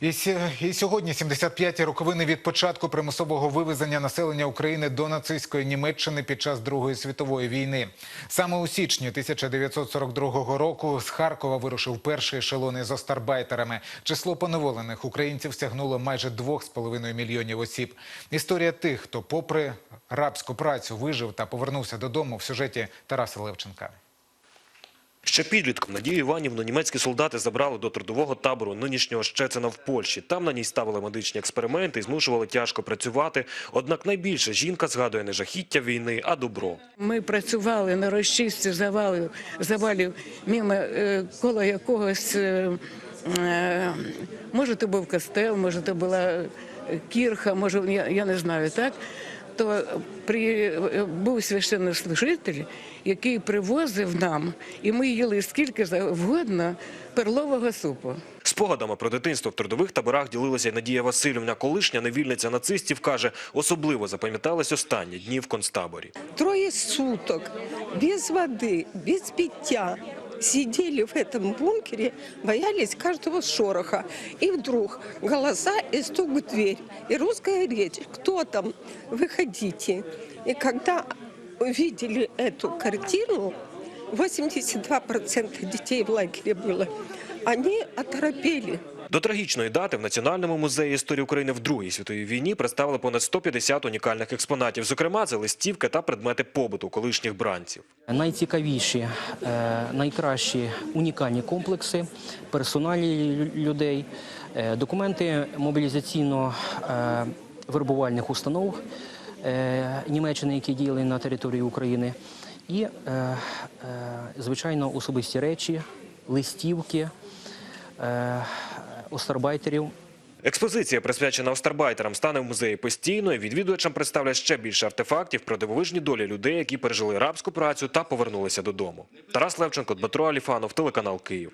І, сьогодні 75-ті роковини від початку примусового вивезення населення України до нацистської Німеччини під час Другої світової війни. Саме у січні 1942 року з Харкова вирушив перший ешелон із остарбайтерами. Число поневолених українців сягнуло майже 2,5 мільйонів осіб. Історія тих, хто попри рабську працю вижив та повернувся додому в сюжеті Тараса Левченка. Ще підлітком Надію Іванівну німецькі солдати забрали до трудового табору нинішнього Щецина в Польщі. Там на ній ставили медичні експерименти і змушували тяжко працювати. Однак найбільше жінка згадує не жахіття війни, а добро. Ми працювали на розчистці завалів, завалів мимо е, коло якогось, е, е, може, то був костел, може, то була кірха, може, я, я не знаю, так? То при, е, був священнослужитель, який привозив нам, і ми їли скільки завгодно перлового супу. Спогадами про дитинство в трудових таборах ділилася й Надія Васильівна. Колишня невільниця нацистів каже, особливо запам'ятались останні дні в концтаборі. Трое суток без воды, без питья сидели в этом бункере, боялись каждого шороха. И вдруг голоса и стук в дверь, и русская речь. Кто там? Выходите. И когда увидели эту картину, 82% детей в лагере было, они оторопели. До трагічної дати в Національному музеї історії України в Другій світовій війні представили понад 150 унікальних експонатів. Зокрема, це листівки та предмети побуту колишніх бранців. Найцікавіші, е, найкращі унікальні комплекси, персоналі людей, е, документи мобілізаційно-вербувальних установ е, Німеччини, які діяли на території України, і, звичайно, особисті речі, листівки остарбайтерів. Експозиція, присвячена остарбайтерам, стане в музеї постійною. Відвідувачам представлять ще більше артефактів про дивовижні долі людей, які пережили рабську працю та повернулися додому. Тарас Левченко, Дмитро Аліфанов, телеканал Київ.